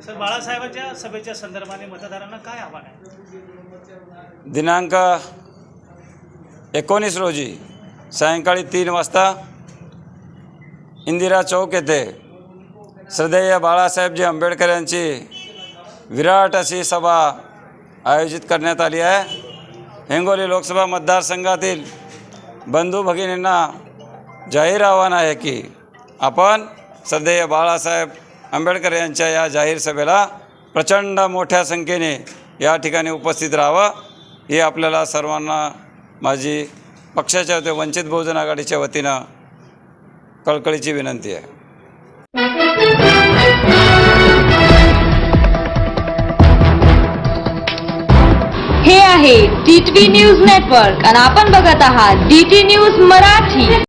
Sir बाळासाहेबांच्या सभेच्या संदर्भाने मतदारांना काय आव्हान आहे? दिनांक एकोणीस रोजी सायंकाळी तीन वाजता इंदिरा चौक येथे श्रद्धेय बाळासाहेबजी आंबेडकर यांची विराट अशी सभा आयोजित करण्यात आली आहे. हिंगोली लोकसभा मतदारसंघातील बंधू भगिनींना जाहीर आव्हान आहे की आपण सध्या बाळासाहेब आंबेडकर यांच्या या जाहीर सभेला प्रचंड मोठ्या संख्येने या ठिकाणी उपस्थित राहावं. ही आपल्याला सर्वांना माझी पक्षाच्या वतीने वंचित बहुजन आघाडीच्या वतीनं कळकळीची विनंती आहे. हे आहे डी टी न्यूज नेटवर्क आणि आपण बघत आहात डी टी न्यूज मराठी.